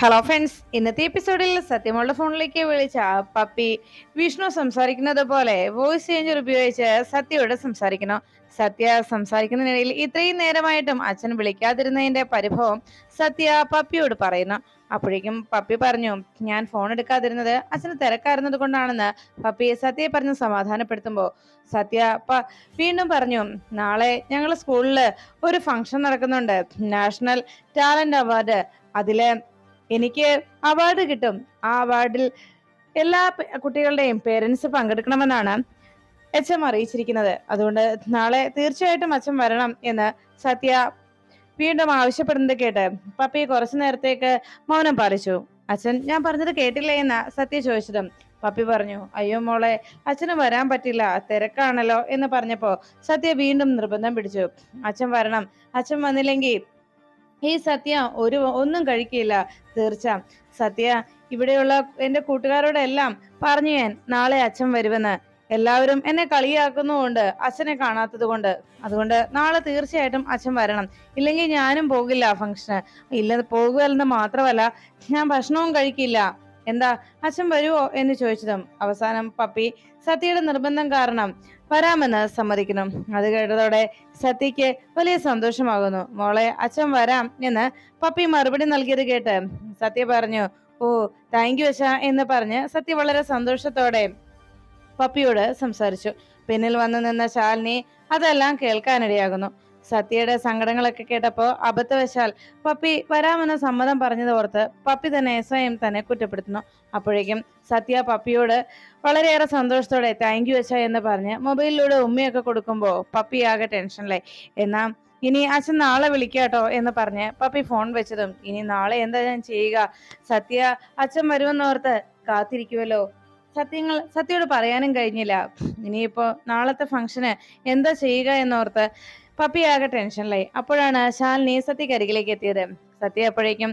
Hello friends ഇന്നത്തെ എപ്പിസോഡിൽ സത്യമോളുടെ ഫോണിലേക്ക് വിളിച്ച പപ്പി വിഷ്ണു സംസാരിക്കുന്നത് പോലെ വോയിസ് ചേഞ്ചർ ഉപയോഗിച്ച് സത്യയോട് സംസാരിക്കണം സത്യ സംസാരിക്കുന്നതിനിടയിൽ ഇത്രയും നേരമായിട്ടും അച്ഛൻ വിളിക്കാതിരുന്നതിന്റെ പരിഭവം സത്യ പപ്പിയോട് പറയുന്നു. അപ്പോഴേക്കും പപ്പി പറഞ്ഞു ഞാൻ ഫോൺ എടുക്കാതിരുന്നത് അച്ഛന് തിരക്കായിരുന്നത് കൊണ്ടാണെന്ന് പപ്പി സത്യയെ പറഞ്ഞ് സമാധാനപ്പെടുത്തുമ്പോൾ സത്യ പ വീണ്ടും പറഞ്ഞു നാളെ ഞങ്ങൾ സ്കൂളിൽ ഒരു ഫംഗ്ഷൻ നടക്കുന്നുണ്ട്. നാഷണൽ ടാലന്റ് അവാർഡ് അതിൽ എനിക്ക് അവാർഡ് കിട്ടും. ആ അവാർഡിൽ എല്ലാ കുട്ടികളുടെയും പേരൻസ് പങ്കെടുക്കണമെന്നാണ് എച്ച് എം അറിയിച്ചിരിക്കുന്നത്. അതുകൊണ്ട് നാളെ തീർച്ചയായിട്ടും അച്ഛൻ വരണം എന്ന് സത്യ വീണ്ടും ആവശ്യപ്പെടുന്നത് കേട്ട് പപ്പി കുറച്ചു നേരത്തേക്ക് മൗനം പാലിച്ചു. അച്ഛൻ ഞാൻ പറഞ്ഞത് കേട്ടില്ലേ എന്ന? സത്യ ചോദിച്ചതും പപ്പി പറഞ്ഞു അയ്യോ മോളെ അച്ഛന് വരാൻ പറ്റില്ല തിരക്കാണല്ലോ എന്ന് പറഞ്ഞപ്പോ സത്യ വീണ്ടും നിർബന്ധം പിടിച്ചു. അച്ഛൻ വരണം അച്ഛൻ വന്നില്ലെങ്കിൽ ഈ സത്യ ഒരു ഒന്നും കഴിക്കില്ല. തീർച്ച. സത്യ ഇവിടെയുള്ള എന്റെ കൂട്ടുകാരോടെല്ലാം പറഞ്ഞു ഞാൻ നാളെ അച്ഛൻ വരുമെന്ന്. എല്ലാവരും എന്നെ കളിയാക്കുന്നതുകൊണ്ട് അച്ഛനെ കാണാത്തത് കൊണ്ട് അതുകൊണ്ട് നാളെ തീർച്ചയായിട്ടും അച്ഛൻ വരണം. ഇല്ലെങ്കിൽ ഞാനും പോകില്ല ആ ഫംഗ്ഷന് ഇല്ല പോകുകയെന്ന് മാത്രമല്ല ഞാൻ ഭക്ഷണവും കഴിക്കില്ല. എന്താ അച്ഛൻ വരുവോ എന്ന് ചോദിച്ചതും അവസാനം പപ്പി സത്യയുടെ നിർബന്ധം കാരണം വരാമെന്ന് സമ്മതിക്കണം അത് കേട്ടതോടെ സത്യക്ക് വലിയ സന്തോഷമാകുന്നു. മോളെ അച്ഛൻ വരാം എന്ന് പപ്പി മറുപടി നൽകിയത് കേട്ട് സത്യ പറഞ്ഞു ഓ താങ്ക് യു അച്ഛ എന്ന് പറഞ്ഞ് സത്യ വളരെ സന്തോഷത്തോടെ പപ്പിയോട് സംസാരിച്ചു. പിന്നിൽ വന്നു നിന്ന ശാലിനി അതെല്ലാം കേൾക്കാനിടയാകുന്നു. സത്യയുടെ സങ്കടങ്ങളൊക്കെ കേട്ടപ്പോ അബദ്ധവശാൽ പപ്പി വരാമെന്ന സമ്മതം പറഞ്ഞത് ഓർത്ത് പപ്പി തന്നെ സ്വയം തന്നെ കുറ്റപ്പെടുത്തുന്നു. അപ്പോഴേക്കും സത്യ പപ്പിയോട് വളരെയേറെ സന്തോഷത്തോടെ താങ്ക് യു അച്ഛ എന്ന് പറഞ്ഞ് മൊബൈലിലൂടെ ഉമ്മയൊക്കെ കൊടുക്കുമ്പോൾ പപ്പി ആകെ ടെൻഷനിലായി. എന്നാ ഇനി അച്ഛൻ നാളെ വിളിക്കാട്ടോ എന്ന് പറഞ്ഞ് പപ്പി ഫോൺ വെച്ചതും ഇനി നാളെ എന്താ ഞാൻ ചെയ്യുക? സത്യ അച്ഛൻ വരുമെന്നോർത്ത് കാത്തിരിക്കുമല്ലോ സത്യങ്ങൾ സത്യയോട് പറയാനും കഴിഞ്ഞില്ല. ഇനിയിപ്പോ നാളത്തെ ഫംഗ്ഷന് എന്താ ചെയ്യുക എന്നോർത്ത് പപ്പി ആകെ ടെൻഷനിലായി. അപ്പോഴാണ് ശാലിനി സത്യക്ക് അരികിലേക്ക് എത്തിയത്. സത്യ അപ്പോഴേക്കും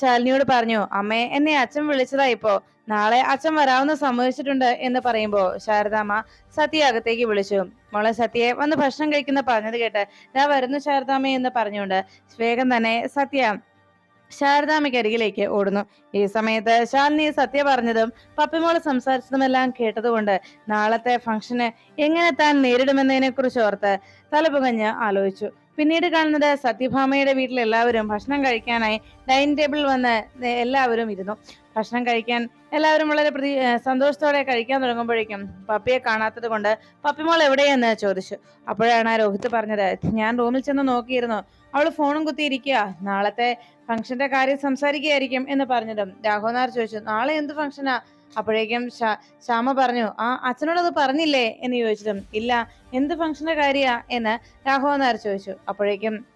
ശാലിനിയോട് പറഞ്ഞു അമ്മേ എന്നെ അച്ഛൻ വിളിച്ചതായിപ്പോ നാളെ അച്ഛൻ വരാമെന്ന് സമ്മതിച്ചിട്ടുണ്ട് എന്ന് പറയുമ്പോ ശാരദാമ്മ സത്യ അകത്തേക്ക് വിളിച്ചു. മോളെ സത്യയെ വന്ന് ഭക്ഷണം കഴിക്കുന്ന പറഞ്ഞത് കേട്ട് ഞാൻ വരുന്നു ശാരദാമ്മ എന്ന് പറഞ്ഞുകൊണ്ട് വേഗം തന്നെ സത്യ ശാരദാമ്മയ്ക്ക് അരികിലേക്ക് ഓടുന്നു. ഈ സമയത്ത് ശാലിനി സത്യ പറഞ്ഞതും പപ്പിമോൾ സംസാരിച്ചതുമെല്ലാം കേട്ടതുകൊണ്ട് നാളത്തെ ഫംഗ്ഷന് എങ്ങനെ താൻ നേരിടുമെന്നതിനെ കുറിച്ച് ഓർത്ത് തലപുകഞ്ഞ് ആലോചിച്ചു. പിന്നീട് കാണുന്നത് സത്യഭാമയുടെ വീട്ടിൽ എല്ലാവരും ഭക്ഷണം കഴിക്കാനായി ഡൈനിങ് ടേബിളിൽ വന്ന് എല്ലാവരും ഇരുന്നു. ഭക്ഷണം കഴിക്കാൻ എല്ലാവരും വളരെ പ്രതി സന്തോഷത്തോടെ കഴിക്കാൻ തുടങ്ങുമ്പോഴേക്കും പപ്പിയെ കാണാത്തത് കൊണ്ട് പപ്പിമോൾ എവിടെയെന്ന് ചോദിച്ചു. അപ്പോഴാണ് രോഹിത് പറഞ്ഞത് ഞാൻ റൂമിൽ ചെന്ന് നോക്കിയിരുന്നു. അവൾ ഫോണും കുത്തിയിരിക്കുക നാളത്തെ ഫംഗ്ഷന്റെ കാര്യം സംസാരിക്കുകയായിരിക്കും എന്ന് പറഞ്ഞതും. രാഘവനാർ ചോദിച്ചു നാളെ എന്ത് ഫംഗ്ഷനാ? അപ്പോഴേക്കും ശ്യാമ പറഞ്ഞു ആ അച്ഛനോട് അത് പറഞ്ഞില്ലേ? എന്ന് ചോദിച്ചതും ഇല്ല എന്ത് ഫംഗ്ഷന്റെ കാര്യാ? എന്ന് രാഘവൻ നായർ ചോദിച്ചു. അപ്പോഴേക്കും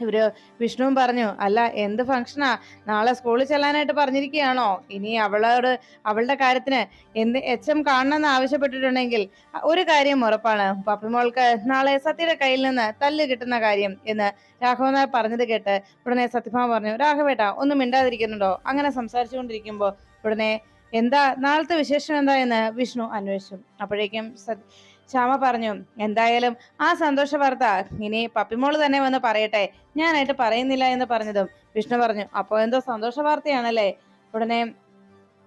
ഇവർ വിഷ്ണുവും പറഞ്ഞു അല്ല എന്ത് ഫംഗ്ഷനാ നാളെ സ്കൂളിൽ ചെല്ലാനായിട്ട് പറഞ്ഞിരിക്കുകയാണോ? ഇനി അവളോട് അവളുടെ കാര്യത്തിന് എന്ത് എച്ച് എം കാണണമെന്ന് ആവശ്യപ്പെട്ടിട്ടുണ്ടെങ്കിൽ ഒരു കാര്യം ഉറപ്പാണ്. പപ്പിമോൾക്ക് നാളെ സത്യയുടെ കയ്യിൽ നിന്ന് തല്ല് കിട്ടുന്ന കാര്യം. എന്ന് രാഘവൻ നായർ പറഞ്ഞത് കേട്ട് ഉടനെ സത്യഭാമ പറഞ്ഞു രാഘവേട്ട ഒന്നും മിണ്ടാതിരിക്കുന്നുണ്ടോ? അങ്ങനെ സംസാരിച്ചുകൊണ്ടിരിക്കുമ്പോൾ ഉടനെ എന്താ നാളത്തെ വിശേഷം എന്താ എന്ന് വിഷ്ണു അന്വേഷിച്ചു. അപ്പോഴേക്കും ശ്യാമ പറഞ്ഞു എന്തായാലും ആ സന്തോഷ വാർത്ത ഇനി പപ്പിമോൾ തന്നെ വന്ന് പറയട്ടെ. ഞാനായിട്ട് പറയുന്നില്ല എന്ന് പറഞ്ഞതും വിഷ്ണു പറഞ്ഞു അപ്പോൾ എന്തോ സന്തോഷ വാർത്തയാണല്ലേ? ഉടനെ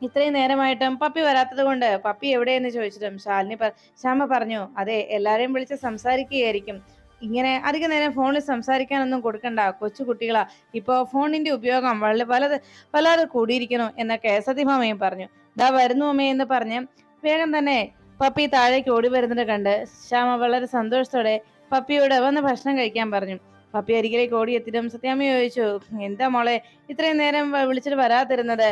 ഇത്രയും നേരമായിട്ടും പപ്പി വരാത്തത് കൊണ്ട് പപ്പി എവിടെയെന്ന് ചോദിച്ചിട്ടും ശാലിനി ശ്യാമ പറഞ്ഞു അതെ എല്ലാരെയും വിളിച്ച് സംസാരിക്കുകയായിരിക്കും. ഇങ്ങനെ അധിക നേരം ഫോണിൽ സംസാരിക്കാനൊന്നും കൊടുക്കണ്ട. കൊച്ചു കുട്ടികളാ. ഇപ്പോ ഫോണിന്റെ ഉപയോഗം വളരെ പലത് വല്ലാതെ കൂടിയിരിക്കുന്നു എന്നൊക്കെ സത്യഭാമയും പറഞ്ഞു. ദാ വരുന്നു അമ്മേ എന്ന് പറഞ്ഞ് വേഗം തന്നെ പപ്പി താഴേക്ക് ഓടി വരുന്നത് കണ്ട് ശ്യാമ വളരെ സന്തോഷത്തോടെ പപ്പിയോട് വന്ന് ഭക്ഷണം കഴിക്കാൻ പറഞ്ഞു. പപ്പി അരികിലേക്ക് ഓടിയെത്തിയിട്ടും സത്യാമ്മ ചോദിച്ചു എന്താ മോളെ ഇത്രയും നേരം വിളിച്ചിട്ട് വരാതിരുന്നത്?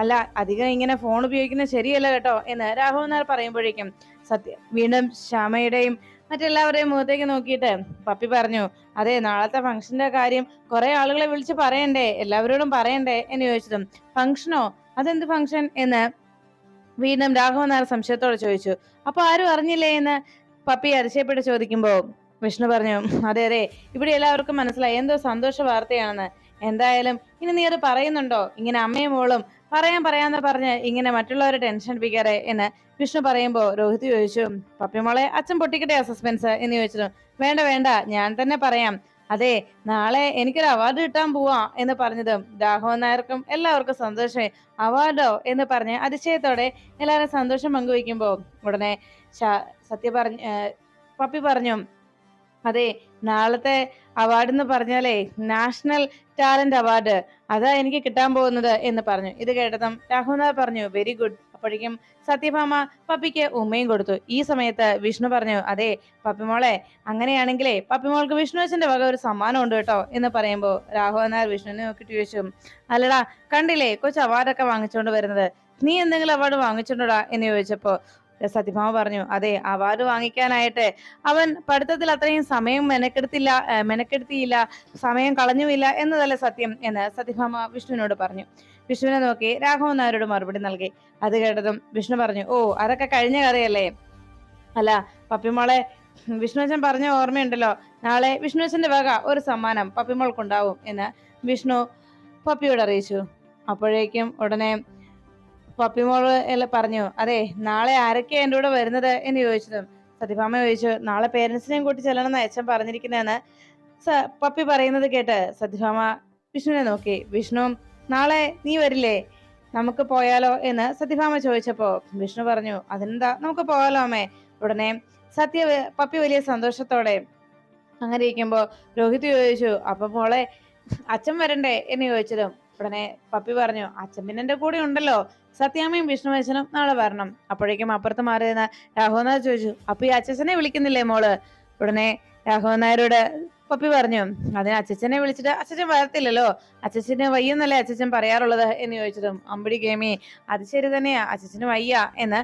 അല്ല അധികം ഇങ്ങനെ ഫോൺ ഉപയോഗിക്കുന്നത് ശരിയല്ല കേട്ടോ എന്ന് രാഘവൻ നായർ പറയുമ്പോഴേക്കും സത്യ വീണ്ടും ശ്യാമയുടെയും മറ്റെല്ലാവരുടെയും മുഖത്തേക്ക് നോക്കിയിട്ട് പപ്പി പറഞ്ഞു അതെ നാളത്തെ ഫംഗ്ഷന്റെ കാര്യം കുറെ ആളുകളെ വിളിച്ച് പറയണ്ടേ എല്ലാവരോടും പറയണ്ടേ? എന്ന് ചോദിച്ചതും ഫംഗ്ഷനോ? അതെന്ത് ഫംഗ്ഷൻ? എന്ന് വീണ്ടും രാഘവൻ നായർ സംശയത്തോടെ ചോദിച്ചു അപ്പൊ ആരും അറിഞ്ഞില്ലേ? എന്ന് പപ്പി അതിശയപ്പെട്ട് ചോദിക്കുമ്പോ വിഷ്ണു പറഞ്ഞു അതെ അതെ ഇവിടെ എല്ലാവർക്കും മനസ്സിലായി. എന്തോ സന്തോഷ വാർത്തയാണെന്ന്. എന്തായാലും ഇനി നീ അത് പറയുന്നുണ്ടോ? ഇങ്ങനെ അമ്മയും മോളും പറയാൻ പറയാന്ന് പറഞ്ഞ് ഇങ്ങനെ മറ്റുള്ളവരെ ടെൻഷൻ അടിപ്പിക്കാറെ എന്ന് വിഷ്ണു പറയുമ്പോ രോഹിത് ചോദിച്ചു പപ്പി മോളെ അച്ഛൻ പൊട്ടിക്കട്ടെ സസ്പെൻസ് എന്ന് ചോദിച്ചു. വേണ്ട വേണ്ട ഞാൻ തന്നെ പറയാം. അതെ നാളെ എനിക്കൊരു അവാർഡ് കിട്ടാൻ പോവാ എന്ന് പറഞ്ഞതും രാഘവൻ നായർക്കും എല്ലാവർക്കും സന്തോഷമായി. അവാർഡോ എന്ന് പറഞ്ഞ് അതിശയത്തോടെ എല്ലാവരും സന്തോഷം പങ്കുവയ്ക്കുമ്പോൾ ഉടനെ സത്യ പറഞ്ഞ പപ്പി പറഞ്ഞു അതെ നാളത്തെ അവാർഡ് എന്ന് പറഞ്ഞാലേ നാഷണൽ ടാലന്റ് അവാർഡ് അതാ എനിക്ക് കിട്ടാൻ പോകുന്നത് എന്ന് പറഞ്ഞു. ഇത് കേട്ടതും രാഹുനാഥ് പറഞ്ഞു വെരി ഗുഡ് അപ്പോഴേക്കും സത്യഭാമ പപ്പിക്ക് ഉമ്മയും കൊടുത്തു. ഈ സമയത്ത് വിഷ്ണു പറഞ്ഞു അതെ പപ്പിമോളെ അങ്ങനെയാണെങ്കിലേ പപ്പിമോൾക്ക് വിഷ്ണു അച്ഛന്റെ വക ഒരു സമ്മാനം ഉണ്ട് കേട്ടോ. എന്ന് പറയുമ്പോൾ രാഘവൻ നായർ വിഷ്ണുവിനെ നോക്കിട്ട് ചോദിച്ചു അല്ലടാ കണ്ടില്ലേ കൊച്ചു അവാർഡൊക്കെ വാങ്ങിച്ചുകൊണ്ട് വരുന്നത്. നീ എന്തെങ്കിലും അവാർഡ് വാങ്ങിച്ചിട്ടുണ്ടോടാ? എന്ന് ചോദിച്ചപ്പോ സത്യഭാമ പറഞ്ഞു അതെ അവാർഡ് വാങ്ങിക്കാനായിട്ട് അവൻ പഠിത്തത്തിൽ അത്രയും സമയം മെനക്കെടുത്തില്ല മെനക്കെടുത്തിയില്ല സമയം കളഞ്ഞുമില്ല എന്നതല്ല സത്യം? എന്ന് സത്യഭാമ വിഷ്ണുവിനോട് പറഞ്ഞു. വിഷ്ണുവിനെ നോക്കി രാഘവൻ നായരോട് മറുപടി നൽകി. അത് കേട്ടതും വിഷ്ണു പറഞ്ഞു ഓ അതൊക്കെ കഴിഞ്ഞ കഥയല്ലേ? അല്ല പപ്പിമോളെ വിഷ്ണുവച്ചൻ പറഞ്ഞ ഓർമ്മയുണ്ടല്ലോ. നാളെ വിഷ്ണുവച്ചന്റെ വക ഒരു സമ്മാനം പപ്പിമോൾക്കുണ്ടാവും എന്ന് വിഷ്ണു പപ്പിയോട് അറിയിച്ചു. അപ്പോഴേക്കും ഉടനെ പപ്പിമോൾ പറഞ്ഞു അതെ നാളെ ആരൊക്കെയാ എന്റെ കൂടെ വരുന്നത്? എന്ന് ചോദിച്ചതും. സത്യഭാമ ചോദിച്ചു നാളെ പേരൻസിനെയും കൂട്ടി ചെല്ലണം എന്ന് അച്ഛൻ പറഞ്ഞിരിക്കുന്നതെന്ന്? പപ്പി പറയുന്നത് കേട്ട് സത്യഭാമ വിഷ്ണുവിനെ നോക്കി. വിഷ്ണു നാളെ നീ വരില്ലേ? നമുക്ക് പോയാലോ? എന്ന് സത്യഭാമ ചോദിച്ചപ്പോ വിഷ്ണു പറഞ്ഞു അതിനെന്താ? നമുക്ക് പോയാലോ അമ്മേ? ഉടനെ സത്യ പപ്പി വലിയ സന്തോഷത്തോടെ അങ്ങനെ ഇരിക്കുമ്പോ രോഹിത് ചോദിച്ചു അപ്പൊ മോളെ അച്ഛൻ വരണ്ടേ? എന്ന് ചോദിച്ചതും. ഉടനെ പപ്പി പറഞ്ഞു അച്ഛൻ പിന്നെ എന്റെ കൂടെ ഉണ്ടല്ലോ. സത്യാമ്മയും വിഷ്ണു അച്ഛനും നാളെ വരണം. അപ്പോഴേക്കും അപ്പുറത്ത് മാറി നിന്ന് രാഘവൻ നായർ ചോദിച്ചു അപ്പൊ ഈ അച്ഛനെ വിളിക്കുന്നില്ലേ മോൾ? ഉടനെ രാഘവൻ നായരോട് പപ്പി പറഞ്ഞു അതിന് അച്ഛനെ വിളിച്ചിട്ട് അച്ഛൻ വരത്തില്ലല്ലോ. അച്ഛന് വയ്യെന്നല്ലേ അച്ഛൻ പറയാറുള്ളത്? എന്ന് ചോദിച്ചതും അമ്പിടി ഗേമി അത് ശരി തന്നെയാ. അച്ഛന് വയ്യ എന്ന്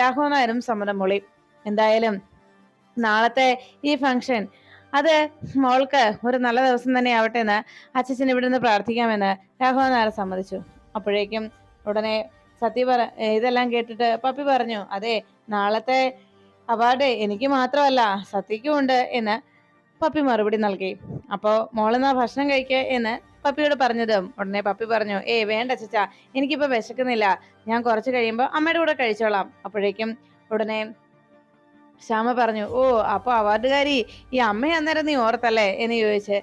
രാഘവനായരും സമ്മതം മൊളി. എന്തായാലും നാളത്തെ ഈ ഫംഗ്ഷൻ അത് മോൾക്ക് ഒരു നല്ല ദിവസം തന്നെ ആവട്ടെ എന്ന് അച്ഛൻ ഇവിടെ നിന്ന് പ്രാർത്ഥിക്കാമെന്ന് രാഘവൻ നായർ സമ്മതിച്ചു. അപ്പോഴേക്കും ഉടനെ സത്യ പറ ഇതെല്ലാം കേട്ടിട്ട് പപ്പി പറഞ്ഞു അതെ നാളത്തെ അവാർഡ് എനിക്ക് മാത്രമല്ല സത്യക്കും ഉണ്ട് എന്ന് പപ്പി മറുപടി നൽകി. അപ്പോൾ മോളെന്നാ ഭക്ഷണം കഴിക്കുക എന്ന് പപ്പിയോട് പറഞ്ഞതും ഉടനെ പപ്പി പറഞ്ഞു ഏയ് വേണ്ട ചച്ച എനിക്കിപ്പോൾ വിശക്കുന്നില്ല ഞാൻ കുറച്ച് കഴിയുമ്പോൾ അമ്മയുടെ കൂടെ കഴിച്ചോളാം. അപ്പോഴേക്കും ഉടനെ ശ്യാമ പറഞ്ഞു ഓ അപ്പോൾ അവാർഡുകാരി ഈ അമ്മ അന്നേരം നീ ഓർത്തല്ലേ? എന്ന് ചോദിച്ച്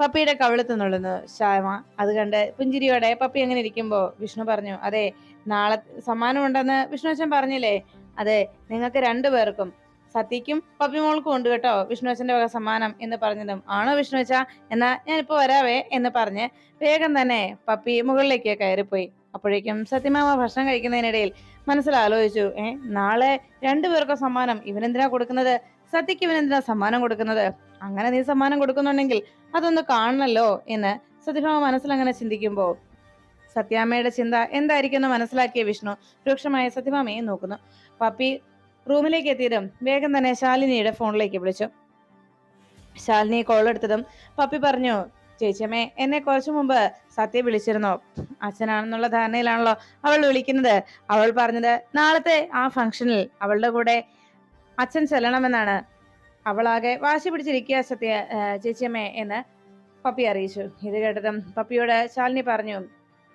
പപ്പിയുടെ കവിളത്ത് നുള്ളുന്നു ശ്യാമ അത് കണ്ട് പുഞ്ചിരിയോടെ പപ്പി അങ്ങനെ ഇരിക്കുമ്പോ വിഷ്ണു പറഞ്ഞു അതെ നാളെ സമ്മാനമുണ്ടെന്ന് വിഷ്ണു അച്ഛൻ പറഞ്ഞില്ലേ? അതെ നിങ്ങൾക്ക് രണ്ടുപേർക്കും സത്യക്കും പപ്പി മോൾക്കും ഉണ്ട് കേട്ടോ വിഷ്ണു അച്ഛന്റെ വക സമ്മാനം എന്ന് പറഞ്ഞതും. ആണോ വിഷ്ണു അച്ഛ എന്നാ ഞാനിപ്പോ വരാവേ എന്ന് പറഞ്ഞ് വേഗം തന്നെ പപ്പി മുകളിലേക്ക് കയറിപ്പോയി. അപ്പോഴേക്കും സത്യമാമ ഭക്ഷണം കഴിക്കുന്നതിനിടയിൽ മനസ്സിലാലോചിച്ചു ഏ നാളെ രണ്ടുപേർക്കും സമ്മാനം. ഇവനെന്തിനാ കൊടുക്കുന്നത്? സത്യക്ക് ഇവനെന്തിനാ സമ്മാനം കൊടുക്കുന്നത്? അങ്ങനെ നീ സമ്മാനം കൊടുക്കുന്നുണ്ടെങ്കിൽ അതൊന്ന് കാണണല്ലോ എന്ന് സത്യഭാമ മനസ്സിൽ അങ്ങനെ ചിന്തിക്കുമ്പോ സത്യാമ്മയുടെ ചിന്ത എന്തായിരിക്കും എന്ന് മനസ്സിലാക്കിയ വിഷ്ണു രൂക്ഷമായ സത്യഭാമയെ നോക്കുന്നു. പപ്പി റൂമിലേക്ക് എത്തിയതും വേഗം തന്നെ ശാലിനിയുടെ ഫോണിലേക്ക് വിളിച്ചു. ശാലിനി കോൾ എടുത്തതും പപ്പി പറഞ്ഞു ചേച്ചിയമ്മേ എന്നെ കുറച്ചു മുമ്പ് സത്യ വിളിച്ചിരുന്നോ. അച്ഛനാണെന്നുള്ള ധാരണയിലാണല്ലോ അവൾ വിളിക്കുന്നത്. അവൾ പറഞ്ഞത് നാളത്തെ ആ ഫംഗ്ഷനിൽ അവളുടെ കൂടെ അച്ഛൻ ചെല്ലണമെന്നാണ്. അവളാകെ വാശി പിടിച്ചിരിക്കുക സത്യ ചേച്ചിയമ്മേ എന്ന് പപ്പി അറിയിച്ചു. ഇത് കേട്ടതും പപ്പിയോട് ശാലിനി പറഞ്ഞു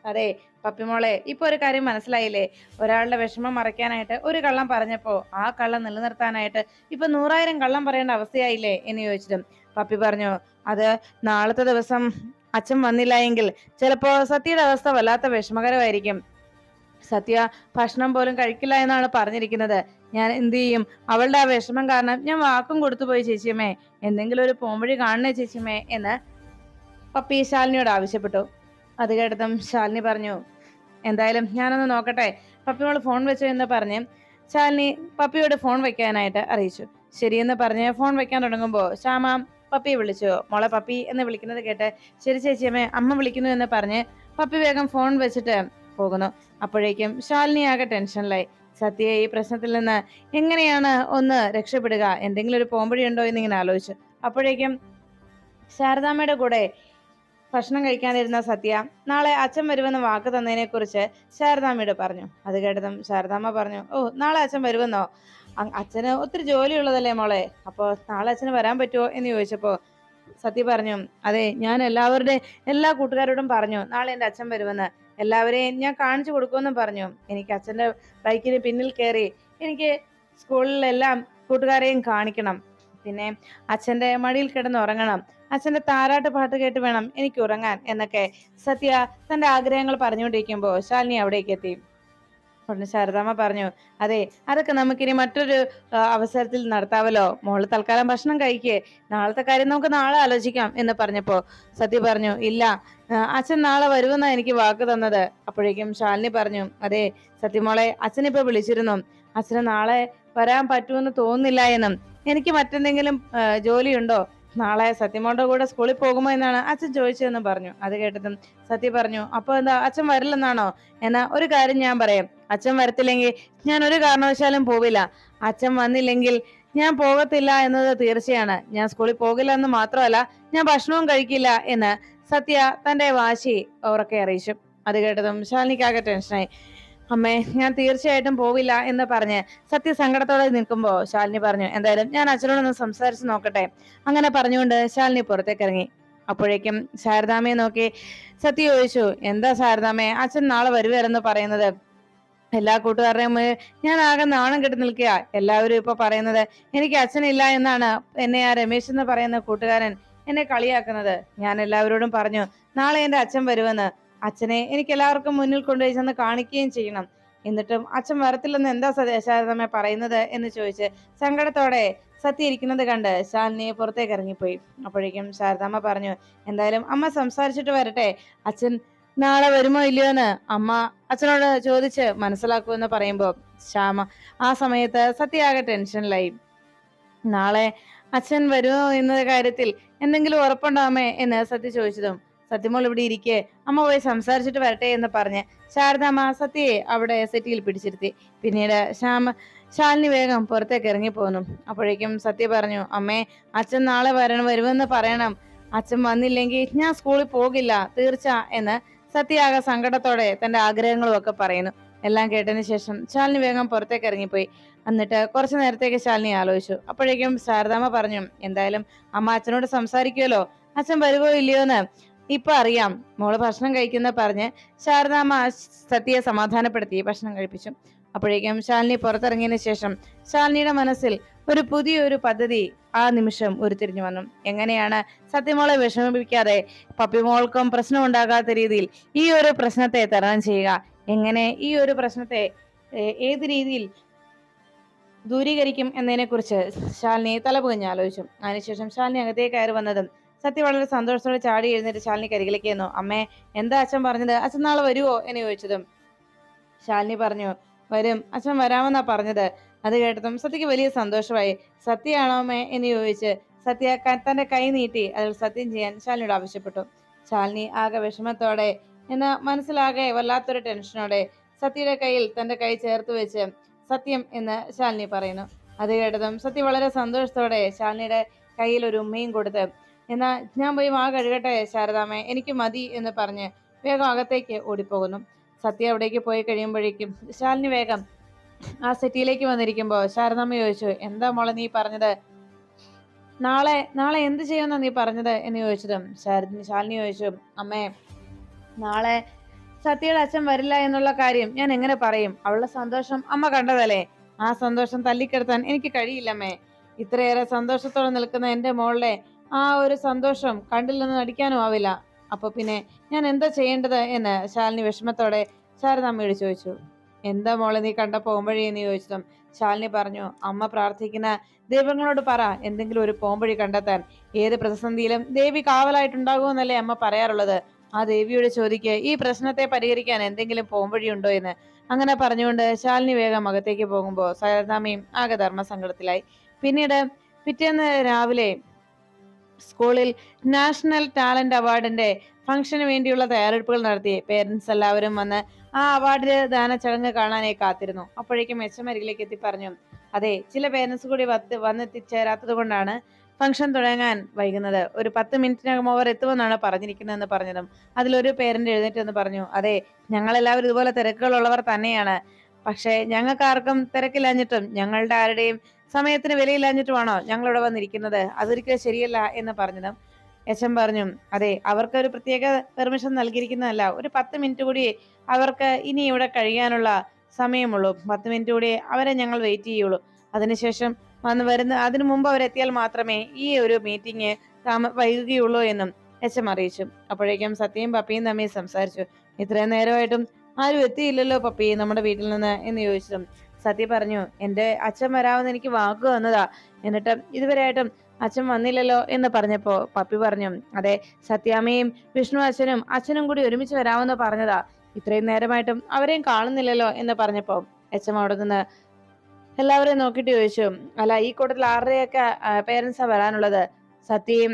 അതെ പപ്പിമോളെ ഇപ്പൊ ഒരു കാര്യം മനസ്സിലായില്ലേ? ഒരാളുടെ വിഷമം മറയ്ക്കാനായിട്ട് ഒരു കള്ളം പറഞ്ഞപ്പോ ആ കള്ളം നിലനിർത്താനായിട്ട് ഇപ്പൊ നൂറായിരം കള്ളം പറയേണ്ട അവസ്ഥയായില്ലേ? എന്ന് ചോദിച്ചിട്ടും പപ്പി പറഞ്ഞു അത് നാളത്തെ ദിവസം അച്ഛൻ വന്നില്ല എങ്കിൽ ചിലപ്പോ സത്യയുടെ അവസ്ഥ വല്ലാത്ത വിഷമകരമായിരിക്കും. സത്യ ഭക്ഷണം പോലും കഴിക്കില്ല എന്നാണ് പറഞ്ഞിരിക്കുന്നത്. ഞാൻ എന്ത് ചെയ്യും? അവളുടെ ആ വിഷമം കാരണം ഞാൻ വാക്കും കൊടുത്തു പോയി ചേച്ചിയമ്മേ. എന്തെങ്കിലും ഒരു പോംവഴി കാണണേ ചേച്ചിയമ്മേ എന്ന് പപ്പി ശാലിനിയോട് ആവശ്യപ്പെട്ടു. അത് കേട്ടതും ശാലിനി പറഞ്ഞു എന്തായാലും ഞാനൊന്ന് നോക്കട്ടെ. പപ്പിയോട് ഫോൺ വെച്ചു എന്ന് പറഞ്ഞ് ശാലിനി പപ്പിയോട് ഫോൺ വെക്കാനായിട്ട് അറിയിച്ചു. ശരിയെന്ന് പറഞ്ഞ് ഫോൺ വെക്കാൻ തുടങ്ങുമ്പോൾ ശ്യാമ പപ്പിയെ വിളിച്ചു. മോളെ പപ്പി എന്ന് വിളിക്കുന്നത് കേട്ട് ശരി ചേച്ചിയമ്മേ അമ്മ വിളിക്കുന്നു എന്ന് പറഞ്ഞ് പപ്പി വേഗം ഫോൺ വെച്ചിട്ട് പോകുന്നു. അപ്പോഴേക്കും ശാലിനി ആകെ ടെൻഷനിലായി. സത്യയെ ഈ പ്രശ്നത്തിൽ നിന്ന് എങ്ങനെയാണ് ഒന്ന് രക്ഷപ്പെടുക? എന്തെങ്കിലും ഒരു പോംവഴി ഉണ്ടോ എന്നിങ്ങനെ ആലോചിച്ചു. അപ്പോഴേക്കും ശാരദാമ്മയുടെ കൂടെ ഭക്ഷണം കഴിക്കാനിരുന്ന സത്യ നാളെ അച്ഛൻ വരുമെന്ന് വാക്ക് തന്നതിനെ കുറിച്ച് ശാരദാമ്മയോട് പറഞ്ഞു. അത് കേട്ടതും ശാരദാമ്മ പറഞ്ഞു ഓ നാളെ അച്ഛൻ വരുമെന്നോ? അച്ഛന് ഒത്തിരി ജോലിയുള്ളതല്ലേ മോളെ? അപ്പോൾ നാളെ അച്ഛന് വരാൻ പറ്റുമോ എന്ന് ചോദിച്ചപ്പോൾ സത്യ പറഞ്ഞു അതെ ഞാൻ എല്ലാവരുടെ എല്ലാ കൂട്ടുകാരോടും പറഞ്ഞു നാളെ എന്റെ അച്ഛൻ വരുമെന്ന്. എല്ലാവരെയും ഞാൻ കാണിച്ചു കൊടുക്കുമെന്നും പറഞ്ഞു. എനിക്ക് അച്ഛന്റെ ബൈക്കിന് പിന്നിൽ കയറി എനിക്ക് സ്കൂളിലെല്ലാം കൂട്ടുകാരെയും കാണിക്കണം. പിന്നെ അച്ഛന്റെ മടിയിൽ കിടന്ന് ഉറങ്ങണം. അച്ഛന്റെ താരാട്ട് പാട്ട് കേട്ട് വേണം എനിക്ക് ഉറങ്ങാൻ എന്നൊക്കെ സത്യ തന്റെ ആഗ്രഹങ്ങൾ പറഞ്ഞുകൊണ്ടിരിക്കുമ്പോൾ ശാലിനി അവിടേക്ക് എത്തി. ഉടനെ ശാരദാമ്മ പറഞ്ഞു അതെ അതൊക്കെ നമുക്കിനി മറ്റൊരു അവസരത്തിൽ നടത്താവല്ലോ. മോൾ തൽക്കാലം ഭക്ഷണം കഴിക്കേ. നാളത്തെ കാര്യം നമുക്ക് നാളെ ആലോചിക്കാം എന്ന് പറഞ്ഞപ്പോ സത്യ പറഞ്ഞു ഇല്ല അച്ഛൻ നാളെ വരുമെന്നാ എനിക്ക് വാക്ക് തന്നത്. അപ്പോഴേക്കും ശാലിനി പറഞ്ഞു അതെ സത്യമോളെ അച്ഛനിപ്പോ വിളിച്ചിരുന്നു. അച്ഛന് നാളെ വരാൻ പറ്റുമെന്ന് തോന്നുന്നില്ല എന്നും. എനിക്ക് മറ്റെന്തെങ്കിലും ജോലിയുണ്ടോ? നാളെ സത്യമോളുടെ കൂടെ സ്കൂളിൽ പോകുമോ എന്നാണ് അച്ഛൻ ചോദിച്ചതെന്ന് പറഞ്ഞു. അത് കേട്ടതും സത്യ പറഞ്ഞു അപ്പൊ എന്താ അച്ഛൻ വരില്ലെന്നാണോ? എന്നാ ഒരു കാര്യം ഞാൻ പറയാം. അച്ഛൻ വരത്തില്ലെങ്കിൽ ഞാൻ ഒരു കാരണവശാലും പോവില്ല. അച്ഛൻ വന്നില്ലെങ്കിൽ ഞാൻ പോകത്തില്ല എന്നത് തീർച്ചയാണ്. ഞാൻ സ്കൂളിൽ പോകില്ല എന്ന് മാത്രമല്ല ഞാൻ ഭക്ഷണവും കഴിക്കില്ല എന്ന് സത്യ തന്റെ വാശി ഉറക്കെ അറിയിച്ചു. അത് കേട്ടതും ശാലിനിക്കാകെ ടെൻഷനായി അമ്മേ ഞാൻ തീർച്ചയായിട്ടും പോവില്ല എന്ന് പറഞ്ഞ് സത്യസങ്കടത്തോടെ നിൽക്കുമ്പോ നിൽക്കുമ്പോൾ ശാലിനി പറഞ്ഞു എന്തായാലും ഞാൻ അച്ഛനോടൊന്ന് സംസാരിച്ച് നോക്കട്ടെ. അങ്ങനെ പറഞ്ഞുകൊണ്ട് ശാലിനി പുറത്തേക്ക് ഇറങ്ങി അപ്പോഴേക്കും ശാരദാമ്മയെ നോക്കി സത്യ ചോദിച്ചു എന്താ ശാരദാമയെ അച്ഛൻ നാളെ വരുവായിരുന്നു പറയുന്നത്. എല്ലാ കൂട്ടുകാരുടെയും ഞാൻ ആകെ നാണം കെട്ടി നിൽക്കുക എല്ലാവരും ഇപ്പൊ പറയുന്നത് എനിക്ക് അച്ഛനില്ല എന്നാണ് എന്നെ ആ രമേശ് എന്ന് പറയുന്ന കൂട്ടുകാരൻ എന്നെ കളിയാക്കുന്നത്. ഞാൻ എല്ലാവരോടും പറഞ്ഞു നാളെ എന്റെ അച്ഛൻ വരുമെന്ന്. അച്ഛനെ എനിക്ക് എല്ലാവർക്കും മുന്നിൽ കൊണ്ടുപോയി ചെന്ന് കാണിക്കുകയും ചെയ്യണം. എന്നിട്ടും അച്ഛൻ വരത്തില്ലെന്ന് എന്താ ശാരദാമ്മ പറയുന്നത് എന്ന് ചോദിച്ച് സങ്കടത്തോടെ സത്യ ഇരിക്കുന്നത് കണ്ട് ശാലിനി പുറത്തേക്ക് ഇറങ്ങിപ്പോയി. അപ്പോഴേക്കും ശാരദാമ്മ പറഞ്ഞു എന്തായാലും അമ്മ സംസാരിച്ചിട്ട് വരട്ടെ. അച്ഛൻ നാളെ വരുമോ ഇല്ലയോ എന്ന് അമ്മ അച്ഛനോട് ചോദിച്ച് മനസ്സിലാക്കുമെന്ന് പറയുമ്പോൾ ശ്യാമ ആ സമയത്ത് സത്യ ആകെ ടെൻഷനിലായി. നാളെ അച്ഛൻ വരുമോ എന്ന കാര്യത്തിൽ എന്തെങ്കിലും ഉറപ്പുണ്ടോ അമ്മേ? എന്ന് സത്യ ചോദിച്ചതും സത്യമോൾ ഇവിടെ ഇരിക്കേ. അമ്മ പോയി സംസാരിച്ചിട്ട് വരട്ടെ എന്ന് പറഞ്ഞ് ശാരദാമ്മ സത്യയെ അവിടെ സെറ്റിയിൽ പിടിച്ചിരുത്തി. പിന്നീട് ശ്യാമ ശാലിനി വേഗം പുറത്തേക്ക് ഇറങ്ങി പോന്നു. അപ്പോഴേക്കും സത്യ പറഞ്ഞു അമ്മേ അച്ഛൻ നാളെ വരണം വരുമെന്ന് പറയണം. അച്ഛൻ വന്നില്ലെങ്കിൽ ഞാൻ സ്കൂളിൽ പോകില്ല തീർച്ച എന്ന് സത്യാകെ സങ്കടത്തോടെ തന്റെ ആഗ്രഹങ്ങളും ഒക്കെ പറയുന്നു. എല്ലാം കേട്ടതിന് ശേഷം ശാലിനി വേഗം പുറത്തേക്ക് ഇറങ്ങിപ്പോയി. എന്നിട്ട് കുറച്ചു നേരത്തേക്ക് ശാലിനി ആലോചിച്ചു. അപ്പോഴേക്കും ശാരദാമ്മ പറഞ്ഞു എന്തായാലും അമ്മ അച്ഛനോട് സംസാരിക്കുമല്ലോ അച്ഛൻ ഇല്ലയോ എന്ന് ഇപ്പൊ അറിയാം. മോൾ ഭക്ഷണം കഴിക്കുന്ന പറഞ്ഞ് ശാരദാമ്മ സത്യയെ സമാധാനപ്പെടുത്തി ഭക്ഷണം കഴിപ്പിച്ചു. അപ്പോഴേക്കും ശാലിനി പുറത്തിറങ്ങിയതിനു ശേഷം ശാലിനിയുടെ മനസ്സിൽ ഒരു പുതിയൊരു പദ്ധതി ആ നിമിഷം ഉരുത്തിരിഞ്ഞു വന്നു. എങ്ങനെയാണ് സത്യമോളെ വിഷമിപ്പിക്കാതെ പപ്പിമോൾക്കും പ്രശ്നം ഉണ്ടാകാത്ത രീതിയിൽ ഈ ഒരു പ്രശ്നത്തെ തരണം ചെയ്യുക? എങ്ങനെ ഈ ഒരു പ്രശ്നത്തെ ഏത് രീതിയിൽ ദൂരീകരിക്കും എന്നതിനെ കുറിച്ച് ശാലിനി തലപുകഞ്ഞാലോചിച്ചു അതിനുശേഷം ശാലിനി അകത്തേക്ക് കയറി വന്നതും സത്യ വളരെ സന്തോഷത്തോടെ ചാടി എഴുന്നേറ്റ് ശാലിനി കരികിലേക്ക് ചെന്നു. അമ്മേ എന്താ അച്ഛൻ പറഞ്ഞത്? അച്ഛൻ നാളെ വരുമോ എന്ന് ചോദിച്ചതും. ശാലിനി പറഞ്ഞു വരും. അച്ഛൻ വരാമെന്നാ പറഞ്ഞത്. അത് കേട്ടതും സത്യക്ക് വലിയ സന്തോഷമായി. സത്യയാണോ അമ്മേ? എന്ന് ചോദിച്ച് സത്യ തന്റെ കൈ നീട്ടി അതിൽ സത്യം ചെയ്യാൻ ശാലിനിയോട് ആവശ്യപ്പെട്ടു. ശാലിനി ആകെ വിഷമത്തോടെ എന്ന മനസ്സിലാകെ വല്ലാത്തൊരു ടെൻഷനോടെ സത്യയുടെ കയ്യിൽ തന്റെ കൈ ചേർത്ത് വെച്ച് സത്യം എന്ന് ശാലിനി പറയുന്നു. അത് കേട്ടതും സത്യ വളരെ സന്തോഷത്തോടെ ശാലിനിയുടെ കയ്യിൽ ഒരു ഉമ്മയും കൊടുത്ത് എന്നാ ഞാൻ പോയി വാ കഴുകട്ടെ ശാരദാമ്മേ. എനിക്ക് മതി എന്ന് പറഞ്ഞ് വേഗം അകത്തേക്ക് ഓടിപ്പോകുന്നു. സത്യ അവിടേക്ക് പോയി കഴിയുമ്പോഴേക്കും ശാലിനി വേഗം ആ സെറ്റിയിലേക്ക് വന്നിരിക്കുമ്പോൾ ശാരദാമ്മ ചോദിച്ചു എന്താ മോളെ നീ പറഞ്ഞത്? നാളെ നാളെ എന്ത് ചെയ്യുമെന്നാ നീ പറഞ്ഞത്? എന്ന് ചോദിച്ചതും ശാരദ ശാലിനി ചോദിച്ചു അമ്മേ നാളെ സത്യയുടെ അച്ഛൻ വരില്ല എന്നുള്ള കാര്യം ഞാൻ എങ്ങനെ പറയും? അവളുടെ സന്തോഷം അമ്മ കണ്ടതല്ലേ? ആ സന്തോഷം തല്ലിക്കെടുത്താൻ എനിക്ക് കഴിയില്ലമ്മേ. ഇത്രയേറെ സന്തോഷത്തോടെ നിൽക്കുന്ന എന്റെ മോളുടെ ആ ഒരു സന്തോഷം കണ്ടിൽ നിന്ന് നടിക്കാനും ആവില്ല. അപ്പൊ പിന്നെ ഞാൻ എന്താ ചെയ്യേണ്ടത് എന്ന് ശാലിനി വിഷമത്തോടെ ശാരദാമ്മയോട് ചോദിച്ചു. എന്താ മോളെ നീ കണ്ട പോംവഴി എന്ന് ചോദിച്ചതും ശാലിനി പറഞ്ഞു അമ്മ പ്രാർത്ഥിക്കുന്ന ദൈവങ്ങളോട് പറ എന്തെങ്കിലും ഒരു പോംവഴി കണ്ടെത്താൻ. ഏത് പ്രതിസന്ധിയിലും ദേവി കാവലായിട്ടുണ്ടാകുമെന്നല്ലേ അമ്മ പറയാറുള്ളത്. ആ ദേവിയോട് ചോദിക്കുക ഈ പ്രശ്നത്തെ പരിഹരിക്കാൻ എന്തെങ്കിലും പോംവഴി ഉണ്ടോ എന്ന്. അങ്ങനെ പറഞ്ഞുകൊണ്ട് ശാലിനി വേഗം അകത്തേക്ക് പോകുമ്പോൾ ശാരദാമ്മയും ആകെ ധർമ്മസങ്കടത്തിലായി. പിന്നീട് പിറ്റേന്ന് രാവിലെ സ്കൂളിൽ നാഷണൽ ടാലന്റ് അവാർഡിന്റെ ഫംഗ്ഷന് വേണ്ടിയുള്ള തയ്യാറെടുപ്പുകൾ നടത്തി. പേരൻസ് എല്ലാവരും വന്ന് ആ അവാർഡ് ദാന ചടങ്ങ് കാണാനായി കാത്തിരുന്നു. അപ്പോഴേക്കും എം എത്തി പറഞ്ഞു അതെ ചില പേരൻസ് കൂടി വന്നെത്തിച്ചേരാത്തത് കൊണ്ടാണ് ഫംഗ്ഷൻ തുടങ്ങാൻ വൈകുന്നത്. ഒരു പത്ത് മിനിറ്റിനകം അവർ എത്തുമെന്നാണ് പറഞ്ഞിരിക്കുന്നതെന്ന് പറഞ്ഞതും അതിലൊരു പേരന്റ് എഴുന്നേറ്റ് എന്ന് പറഞ്ഞു അതെ ഞങ്ങളെല്ലാവരും ഇതുപോലെ തിരക്കുകളുള്ളവർ തന്നെയാണ്. പക്ഷേ ഞങ്ങൾക്ക് ആർക്കും തിരക്കില്ലാഞ്ഞിട്ടും ഞങ്ങളുടെ ആരുടെയും സമയത്തിന് വിലയില്ലാഞ്ഞിട്ടുമാണോ ഞങ്ങൾ ഇവിടെ വന്നിരിക്കുന്നത്? അതൊരിക്കലും ശരിയല്ല എന്ന് പറഞ്ഞതും എച്ച് എം പറഞ്ഞു അതെ അവർക്ക് ഒരു പ്രത്യേക പെർമിഷൻ നൽകിയിരിക്കുന്നതല്ല. ഒരു പത്ത് മിനിറ്റ് കൂടി അവർക്ക് ഇനി ഇവിടെ കഴിയാനുള്ള സമയമുള്ളൂ. പത്ത് മിനിറ്റ് കൂടി അവരെ ഞങ്ങൾ വെയിറ്റ് ചെയ്യുള്ളൂ. അതിനുശേഷം വന്ന് വരുന്ന അതിനു മുമ്പ് അവരെത്തിയാൽ മാത്രമേ ഈ ഒരു മീറ്റിംഗ് താമ വൈകുകയുള്ളൂ എന്നും എച്ച് എം അറിയിച്ചു. അപ്പോഴേക്കും സത്യയും പപ്പിയും തമ്മിൽ സംസാരിച്ചു. ഇത്രയും നേരമായിട്ടും ആരും എത്തിയില്ലല്ലോ പപ്പി നമ്മുടെ വീട്ടിൽ നിന്ന് എന്ന് ചോദിച്ചു സത്യ പറഞ്ഞു എന്റെ അച്ഛൻ വരാമെന്ന് എനിക്ക് വാക്ക് വന്നതാ എന്നിട്ട് ഇതുവരെയായിട്ടും അച്ഛൻ വന്നില്ലല്ലോ എന്ന് പറഞ്ഞപ്പോ പപ്പി പറഞ്ഞു അതെ സത്യാമ്മയും വിഷ്ണു അച്ഛനും അച്ഛനും കൂടി ഒരുമിച്ച് വരാമെന്ന് പറഞ്ഞതാ. ഇത്രയും നേരമായിട്ടും അവരെയും കാണുന്നില്ലല്ലോ എന്ന് പറഞ്ഞപ്പോ അച്ഛൻ അവിടെ നിന്ന് എല്ലാവരെയും നോക്കിട്ട് ചോദിച്ചു അല്ല ഈ കൂട്ടത്തിൽ ആരുടെയൊക്കെ പേരൻസാ വരാനുള്ളത്? സത്യയും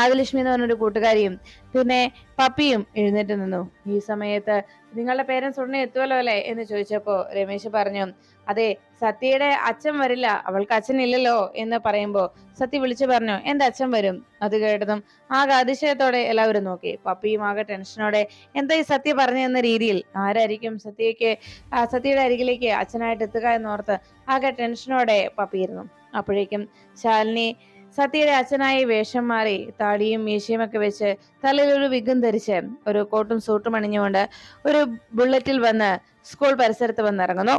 ആദിലക്ഷ്മി എന്ന് പറഞ്ഞൊരു കൂട്ടുകാരിയും പിന്നെ പപ്പിയും എഴുന്നേറ്റ് നിന്നു. ഈ സമയത്ത് നിങ്ങളുടെ പേരൻസ് ഉടനെ എത്തുമല്ലോ അല്ലേ? എന്ന് ചോദിച്ചപ്പോ രമേശ് പറഞ്ഞു അതെ സത്യയുടെ അച്ഛൻ വരില്ല അവൾക്ക് അച്ഛനില്ലല്ലോ എന്ന് പറയുമ്പോ സത്യ വിളിച്ചു പറഞ്ഞു എന്റെ അച്ഛൻ വരും? അത് കേട്ടതും ആകെ അതിശയത്തോടെ എല്ലാവരും നോക്കി. പപ്പിയും ആകെ ടെൻഷനോടെ എന്താ ഈ സത്യ പറഞ്ഞെന്ന രീതിയിൽ? ആരായിരിക്കും സത്യയ്ക്ക് സത്യയുടെ അരികിലേക്ക് അച്ഛനായിട്ട് എത്തുക എന്നോർത്ത് ആകെ ടെൻഷനോടെ പപ്പിയിരുന്നു അപ്പോഴേക്കും ശാലിനി സത്യയുടെ അച്ഛനായി വേഷം മാറി താടിയും മീശയും ഒക്കെ വെച്ച് തലയിൽ ഒരു വിഘം ധരിച്ച് ഒരു കോട്ടും സൂട്ടും അണിഞ്ഞുകൊണ്ട് ഒരു ബുള്ളറ്റിൽ വന്ന് സ്കൂൾ പരിസരത്ത് വന്നിറങ്ങുന്നു.